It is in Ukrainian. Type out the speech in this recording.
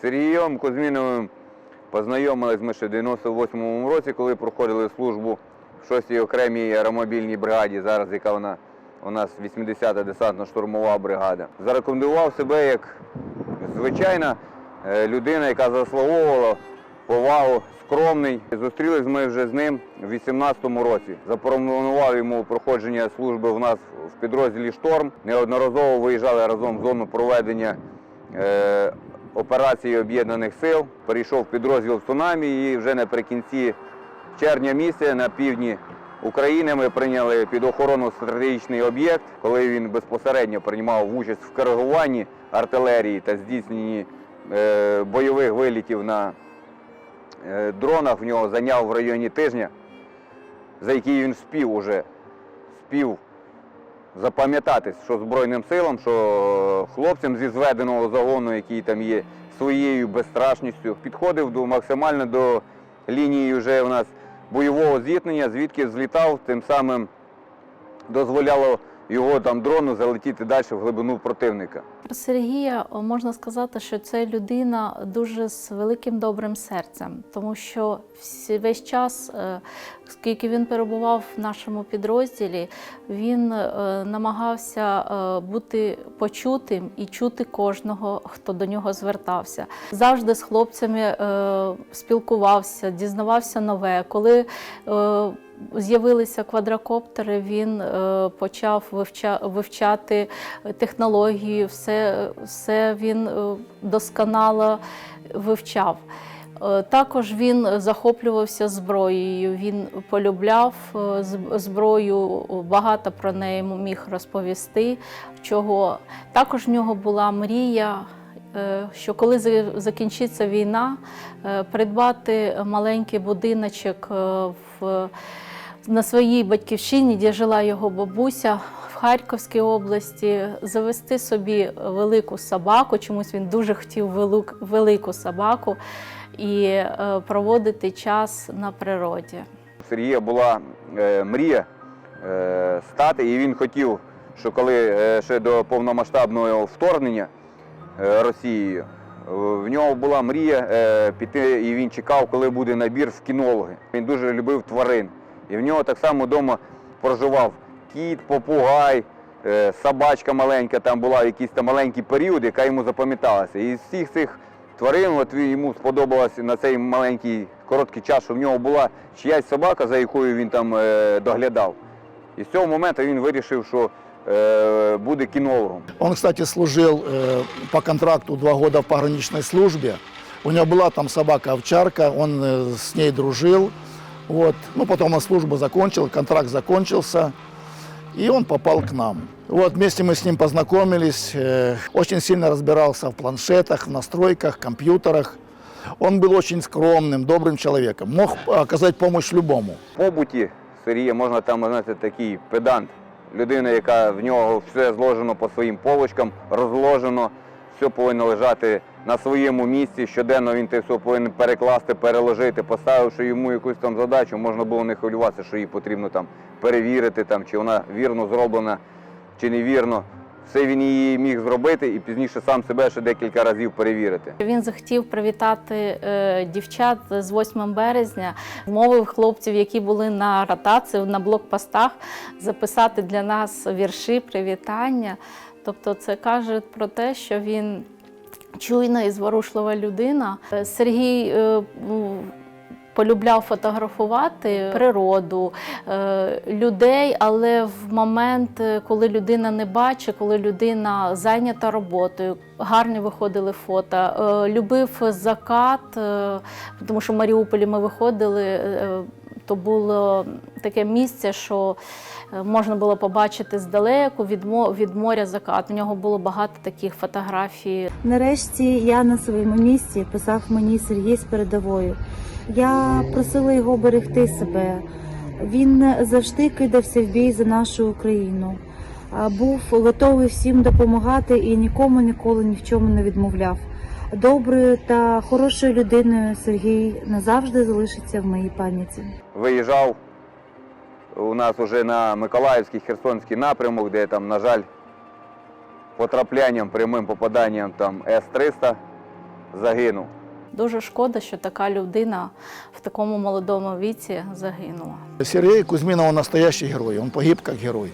Сергієм Кузьміновим познайомились ми ще в 98-му році, коли проходили службу в 6-й окремій аеромобільній бригаді, зараз яка вона у нас 80-та десантно-штурмова бригада. Зарекомендував себе як звичайна е, людина, яка заслуговувала повагу, скромний. Зустрілись ми вже з ним в 18-му році. Запропонував йому проходження служби в нас в підрозділі Шторм. Неодноразово виїжджали разом в зону проведення е, операції об'єднаних сил. Перейшов підрозділ «Цунамі» і вже наприкінці червня місяця на півдні України ми прийняли під охорону стратегічний об'єкт, коли він безпосередньо приймав участь в коригуванні артилерії та здійсненні е, бойових вилітів на е, дронах. В нього зайняв в районі тижня, за який він спів уже спів запам'ятатись, що Збройним силам, що хлопцям зі зведеного загону, який там є своєю безстрашністю, підходив до максимально до лінії вже у нас бойового зіткнення, звідки злітав, тим самим дозволяло його там дрону залетіти далі в глибину противника. Про Сергія можна сказати, що це людина дуже з великим добрим серцем, тому що весь час, е, скільки він перебував в нашому підрозділі, він е, намагався е, бути почутим і чути кожного, хто до нього звертався. Завжди з хлопцями е, спілкувався, дізнавався нове. Коли е, З'явилися квадрокоптери, він е, почав вивча, вивчати технології, все, все він е, досконало вивчав. Е, Також він захоплювався зброєю, він полюбляв зброю, багато про неї міг розповісти. Чого. Також в нього була мрія, що коли закінчиться війна, е, придбати маленький будиночок е, в, на своїй батьківщині, де жила його бабуся. В Харківській області завести собі велику собаку, чомусь він дуже хотів велику собаку і е, проводити час на природі. Сергія була е, мрія е, стати, і він хотів, що коли е, ще до повномасштабного вторгнення е, Росією, е, в нього була мрія е, піти, і він чекав, коли буде набір в кінологи. Він дуже любив тварин. І в нього так само вдома проживав кіт, попугай, е, собачка маленька, там була якийсь там маленький період, яка йому запам'яталася. І з всіх цих тварин, от йому сподобалося на цей маленький короткий час, що в нього була чиясь собака, за якою він там доглядав. І з цього моменту він вирішив, що е, буде кінологом. Он, кстати, служил э, по контракту два года в пограничной службе. У него была там собака-овчарка, он э, с ней дружил. Вот. Ну, потом он службу закончил, контракт закончился, и он попал к нам. Вот, вместе мы с ним познакомились, э, очень сильно разбирался в планшетах, в настройках, компьютерах. Он был очень скромным, добрым человеком, мог оказать помощь любому. В побуті Сергія можна там знаєте, такий педант. Людина, яка в нього все зложено по своїм полочкам, розложено, все повинно лежати на своєму місці. Щоденно він те все повинен перекласти, переложити, поставивши йому якусь там задачу, можна було не хвилюватися, що її потрібно там перевірити, там, чи вона вірно зроблена, чи невірно. Все він її міг зробити і пізніше сам себе ще декілька разів перевірити. Він захотів привітати е, дівчат з 8 березня, вмовив хлопців, які були на ротації на блокпостах, записати для нас вірші привітання. Тобто, це каже про те, що він чуйна і зворушлива людина. Е, Сергій е, полюбляв фотографувати природу, е, людей, але в момент, е, коли людина не бачить, коли людина зайнята роботою, гарні виходили фото. Е, Любив закат, тому що в Маріуполі ми виходили. То було таке місце, що е, можна було побачити здалеку від мо- від моря закат. У нього було багато таких фотографій. Нарешті я на своєму місці писав мені Сергій з передовою. Я просила його берегти себе. Він завжди кидався в бій за нашу Україну. Був готовий всім допомагати і нікому ніколи ні в чому не відмовляв. Доброю та хорошою людиною Сергій назавжди залишиться в моїй пам'яті. виїжджав у нас уже на Миколаївський Херсонський напрямок, де там, на жаль, потраплянням, прямим попаданням там С-300 загинув. Дуже шкода, що така людина в такому молодому віці загинула. Сергей Кузьминов он настоящий герой, он погиб как герой.